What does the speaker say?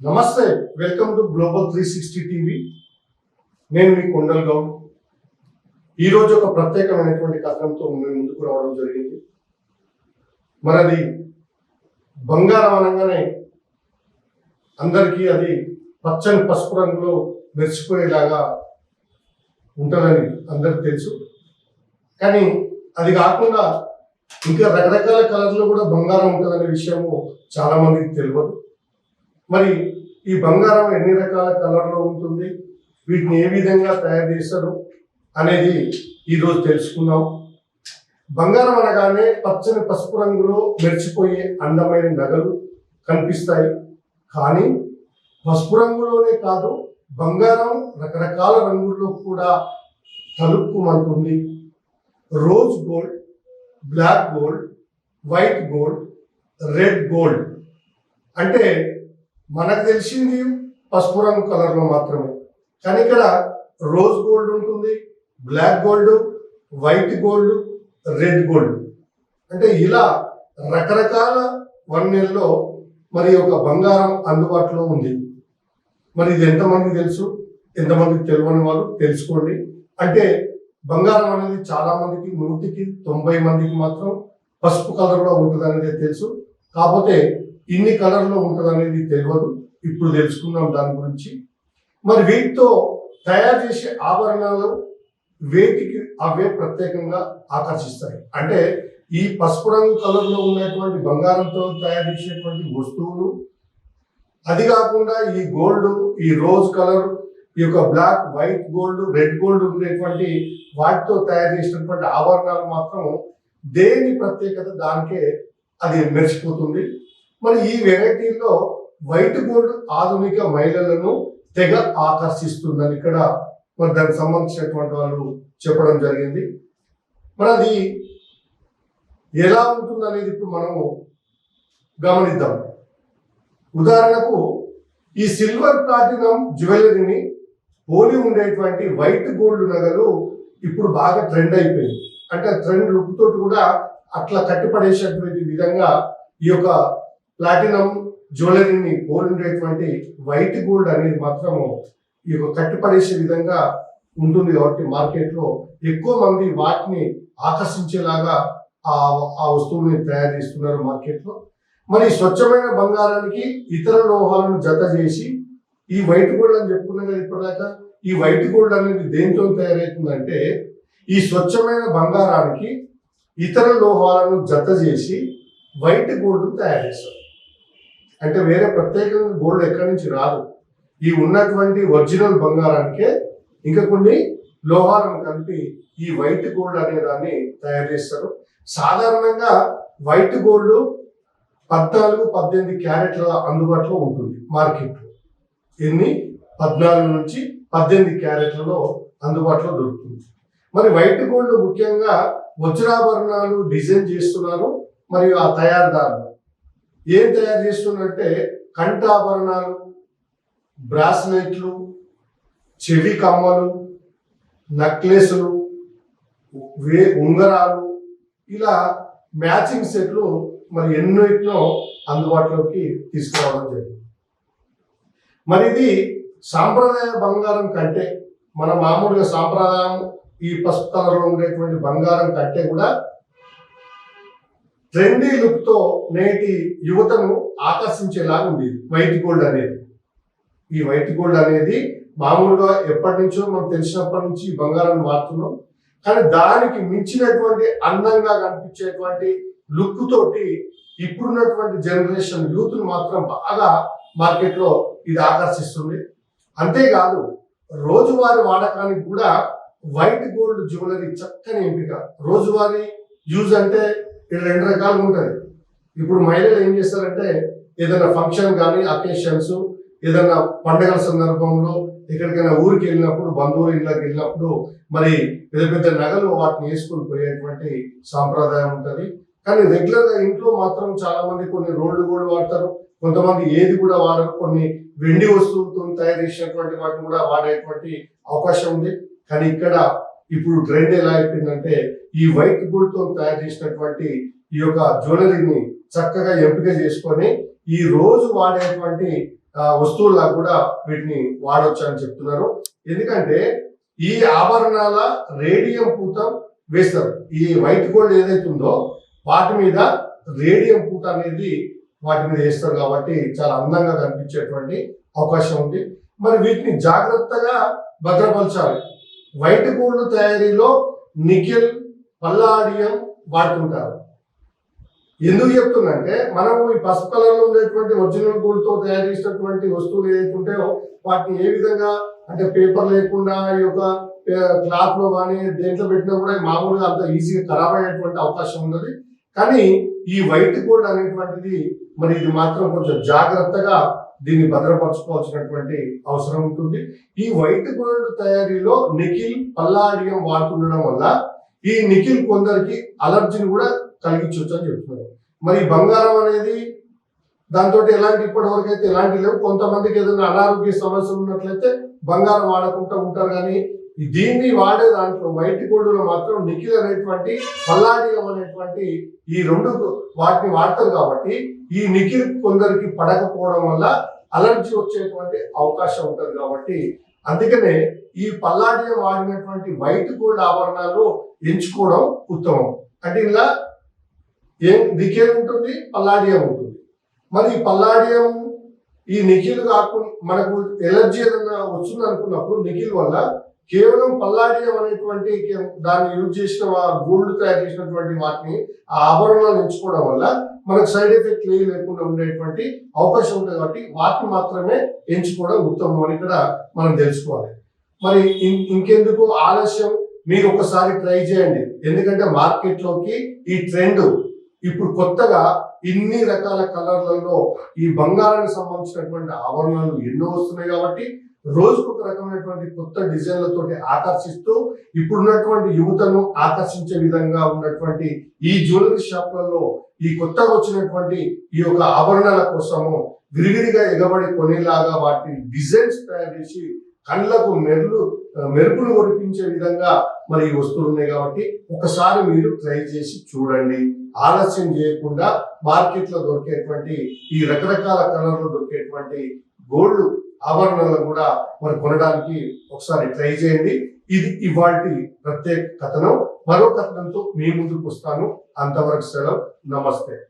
నమస్తే welcome to global three sixty TV. నేను మీ కొండల్ గౌడ్. ఈరోజు ఒక ప్రత్యేకమైనటువంటి కథనంతో మీ ముందుకు రావడం జరిగింది. మనది బంగారం అనగానే అందరికీ అది పచ్చని పసుపు రంగులో మెరిసిపోయేలాగా ఉంటుందని అందరికి తెలుసు. కానీ అది కాకుండా ఇంకా రకరకాల కలర్లో కూడా బంగారం ఉంటుందనే విషయము చాలామందికి తెలియదు. మరి ఈ బంగారం ఎన్ని రకాల కలర్లో ఉంటుంది? వీటిని ఏ విధంగా తయారు చేస్తారు అనేది ఈరోజు తెలుసుకుందాం. బంగారం అనగానే పచ్చని పసుపు రంగులో మెరిచిపోయే అందమైన నగలు కనిపిస్తాయి. కానీ పసుపు రంగులోనే కాదు బంగారం రకరకాల రంగుల్లో కూడా తలుపుమంటుంది rose gold black gold white gold red gold. అంటే మనకు తెలిసింది పసుపు రంగు కలర్లో మాత్రమే. కానీ ఇక్కడ రోజ్ గోల్డ్ ఉంటుంది black gold white gold red gold అంటే ఇలా రకరకాల వర్ణెల్లో మరి ఒక బంగారం అందుబాటులో ఉంది. మరి ఇది ఎంతమందికి తెలుసు? ఎంతమందికి తెలియని వాళ్ళు తెలుసుకోండి. అంటే బంగారం అనేది చాలా మందికి నూటికి తొంభై మందికి మాత్రం పసుపు కలర్లో ఉంటుంది అనేది తెలుసు. కాకపోతే ఇన్ని కలర్లో ఉంటుంది అనేది తెలియదు ఇప్పుడు తెలుసుకుందాం దాని గురించి. మరి వీటితో తయారు చేసే ఆభరణాలు వేటికి అవే ప్రత్యేకంగా ఆకర్షిస్తాయి. అంటే ఈ పసుపు రంగు కలర్లో ఉన్నటువంటి బంగారంతో తయారు చేసేటువంటి వస్తువులు అది కాకుండా ఈ గోల్డ్ ఈ రోజ్ కలర్ ఈ యొక్క black white gold red gold ఉండేటువంటి వాటితో తయారు చేసినటువంటి ఆభరణాలు మాత్రం దేని ప్రత్యేకత దానికే అది మెరిసిపోతుంది. మరి ఈ వెరైటీలో వైట్ గోల్డ్ ఆధునిక మహిళలను తెగ ఆకర్షిస్తుందని ఇక్కడ మరి దానికి సంబంధించినటువంటి వాళ్ళు చెప్పడం జరిగింది. మరి అది ఎలా ఉంటుంది అనేది ఇప్పుడు మనము గమనిద్దాం. ఉదాహరణకు ఈ సిల్వర్ ప్లాటినం జ్యువెలరీని పోలి ఉండేటువంటి వైట్ గోల్డ్ నగలు ఇప్పుడు బాగా ట్రెండ్ అయిపోయింది. అంటే ట్రెండ్ లుక్ తోటి కూడా అట్లా కట్టిపడేసేటువంటి విధంగా ఈ యొక్క ప్లాటినం జ్యువెలరీని పోలి వైట్ గోల్డ్ అనేది మాత్రము ఈ యొక్క కట్టుపడేసే విధంగా ఉంటుంది కాబట్టి మార్కెట్లో ఎక్కువ మంది వాటిని ఆకర్షించేలాగా ఆ ఆ వస్తువుని తయారు చేస్తున్నారు మార్కెట్లో. మరి స్వచ్ఛమైన బంగారానికి ఇతర లోహాలను జత చేసి ఈ వైట్ గోల్డ్ అని చెప్పుకున్నాం కదా ఇప్పటిదాకా ఈ వైట్ గోల్డ్ అనేది దేంతో తయారవుతుందంటే ఈ స్వచ్ఛమైన బంగారానికి ఇతర లోహాలను జత చేసి వైట్ గోల్డ్ తయారు చేస్తారు. అంటే వేరే ప్రత్యేకంగా గోల్డ్ ఎక్కడి నుంచి రాదు. ఈ ఉన్నటువంటి ఒరిజినల్ బంగారానికే ఇంకా కొన్ని లోహాలను కలిపి ఈ వైట్ గోల్డ్ అనే దాన్ని తయారు చేస్తారు. సాధారణంగా వైట్ గోల్డ్ పద్నాలుగు పద్దెనిమిది క్యారెట్ల అందుబాటులో ఉంటుంది మార్కెట్లో. ఎన్ని? పద్నాలుగు నుంచి పద్దెనిమిది క్యారెట్లలో అందుబాటులో దొరుకుతుంది. మరి వైట్ గోల్డ్ ముఖ్యంగా వజ్రాభరణాలు డిజైన్ చేస్తున్నారు. మరియు ఆ తయారుదారులు ఏం తయారు చేస్తున్నారంటే కంఠాభరణాలు బ్రాస్లెట్లు చెవి కమ్మలు నక్లెస్లు వే ఉంగరాలు ఇలా మ్యాచింగ్ సెట్లు మరి ఎన్నో అందుబాటులోకి తీసుకురావడం జరిగింది. మరి ఇది సాంప్రదాయ బంగారం కంటే మన మామూలుగా సాంప్రదాయం ఈ పసుపు కలర్లో ఉండేటువంటి బంగారం కంటే కూడా ట్రెండీ లుక్తో నేటి యువతను ఆకర్షించేలాగా ఉంది వైట్ గోల్డ్ అనేది. ఈ వైట్ గోల్డ్ అనేది మామూలుగా ఎప్పటి నుంచో మనం తెలిసినప్పటి నుంచి బంగారాన్ని వాడుతున్నాం. కానీ దానికి మించినటువంటి అందంగా కనిపించేటువంటి లుక్ తోటి ఇప్పుడున్నటువంటి జనరేషన్ యూత్ మాత్రం బాగా మార్కెట్లో ఇది ఆకర్షిస్తుంది. అంతేకాదు రోజువారీ వాడకానికి కూడా వైట్ గోల్డ్ జ్యువెలరీ చక్కని ఎంపిక. రోజువారీ యూజ్ అంటే ఇట్లా రెండు రకాలుగా ఉంటుంది. ఇప్పుడు మహిళలు ఏం చేస్తారంటే ఏదైనా ఫంక్షన్ కానీ అకేషన్స్ ఏదైనా పండగల సందర్భంలో ఎక్కడికైనా ఊరికి వెళ్ళినప్పుడు బంధువుల ఇళ్ళకి వెళ్ళినప్పుడు మరి పెద్ద పెద్ద నగలు వాటిని వేసుకుని పోయేటువంటి సాంప్రదాయం ఉంటుంది. కానీ రెగ్యులర్గా ఇంట్లో మాత్రం చాలా మంది కొన్ని రోడ్లు కూడా వాడతారు. కొంతమంది ఏది కూడా వాడరు. కొన్ని వెండి వస్తువులతో తయారు చేసినటువంటి వాటిని కూడా వాడేటువంటి అవకాశం ఉంది. కానీ ఇక్కడ ఇప్పుడు ట్రెండ్ ఎలా అయిపోయిందంటే ఈ వైట్ గోల్డ్తో తయారు చేసినటువంటి ఈ యొక్క జ్యువెలరీని చక్కగా ఎంపిక చేసుకొని ఈ రోజు వాడేటువంటి వస్తువుల్లా కూడా వీటిని వాడొచ్చు అని చెప్తున్నారు. ఎందుకంటే ఈ ఆభరణాల రేడియం పూత వేస్తారు. ఈ వైట్ గోల్డ్ ఏదైతే ఉందో వాటి మీద రేడియం పూత అనేది వాటి మీద వేస్తారు కాబట్టి చాలా అందంగా కనిపించేటువంటి అవకాశం ఉంది. మరి వీటిని జాగ్రత్తగా భద్రపరచాలి. వైట్ గోల్డ్ తయారీలో నికెల్ పల్లాడియం వాడుతుంటారు. ఎందుకు చెప్తుందంటే మనము ఈ పసుపు కలర్లో ఉండేటువంటి ఒరిజినల్ గోల్డ్తో తయారు చేసినటువంటి వస్తువులు ఏదైతే ఉంటాయో వాటిని ఏ విధంగా అంటే పేపర్ లేకుండా ఈ యొక్క క్లాత్లో కానీ దేంట్లో పెట్టినా కూడా మామూలుగా అంత ఈజీగా ఖరాబ్ అయ్యేటువంటి అవకాశం ఉన్నది కానీ ఈ వైట్ గోల్డ్ అనేటువంటిది మరి ఇది మాత్రం కొంచెం జాగ్రత్తగా దీన్ని భద్రపరచుకోవాల్సినటువంటి అవసరం ఉంటుంది. ఈ వైట్ గోల్డ్ తయారీలో నిఖిల్ పల్లాడియం వాడుతుండడం వల్ల ఈ నిఖిల్ కొందరికి అలర్జీని కూడా కలిగించవచ్చు అని చెప్తున్నారు. మరి బంగారం అనేది దాంతో ఎలాంటి ఇప్పటివరకు అయితే ఎలాంటి లేవు. కొంతమందికి ఏదైనా అనారోగ్య సమస్యలు ఉన్నట్లయితే బంగారం వాడకుండా ఉంటారు. కానీ దీన్ని వాడే దాంట్లో వైట్ గోల్డ్లో మాత్రం నిఖిల్ అనేటువంటి పల్లాడియం అనేటువంటి ఈ రెండు వాటిని వాడతారు కాబట్టి ఈ నిఖిల్ కొందరికి పడకపోవడం వల్ల అలర్జీ వచ్చేటువంటి అవకాశం ఉంటుంది కాబట్టి అందుకనే ఈ పల్లాడియం వాడినటువంటి వైట్ గోల్డ్ ఆభరణాలు ఎంచుకోవడం ఉత్తమం. అంటే ఇలా ఏం నిఖిల్ ఉంటుంది పల్లాడియం ఉంటుంది. మరి ఈ పల్లాడియం ఈ నిఖిల్ కాకుండా మనకు ఎలర్జీ ఏదైనా వస్తుంది అనుకున్నప్పుడు నిఖిల్ వల్ల కేవలం పల్లాడియం అనేటువంటి దాన్ని యూజ్ చేసిన గోల్డ్ తయారు చేసినటువంటి వాటిని ఆ ఆభరణాలు ఎంచుకోవడం వల్ల మనకు సైడ్ ఎఫెక్ట్ ఏమీ లేకుండా ఉండేటువంటి అవకాశం ఉంటుంది కాబట్టి వాటిని మాత్రమే ఎంచుకోవడం ఉత్తమం అని ఇక్కడ మనం తెలుసుకోవాలి. మరి ఇంకెందుకు ఆలస్యం మీరు ఒకసారి ట్రై చేయండి. ఎందుకంటే మార్కెట్లోకి ఈ ట్రెండ్ ఇప్పుడు కొత్తగా ఇన్ని రకాల కలర్లలో ఈ బంగారానికి సంబంధించినటువంటి ఆభరణాలు ఎన్నో వస్తున్నాయి కాబట్టి రోజుకు ఒక రకమైనటువంటి కొత్త డిజైన్లతోటి ఆకర్షిస్తూ ఇప్పుడున్నటువంటి యువతను ఆకర్షించే విధంగా ఉన్నటువంటి ఈ జ్యువెలరీ షాపులలో ఈ కొత్తగా వచ్చినటువంటి ఈ యొక్క ఆభరణాల కోసము విరివిరిగా ఎగబడి కొనేలాగా వాటి డిజైన్స్ తయారు చేసి కళ్ళకు మెరులు మెరుపులు ఒడిపించే విధంగా మరి ఈ వస్తువులు ఉన్నాయి కాబట్టి ఒకసారి మీరు ట్రై చేసి చూడండి. ఆలస్యం చేయకుండా మార్కెట్లో దొరికేటువంటి ఈ రకరకాల కలర్లు దొరికేటువంటి గోల్డ్ ఆభరణాలను కూడా మరి కొనడానికి ఒకసారి ట్రై చేయండి. ఇది ఇవాటి ప్రత్యేక కథనం. మరో కథనంతో మీ ముందుకు వస్తాను. అంతవరకు సెలవు. నమస్తే.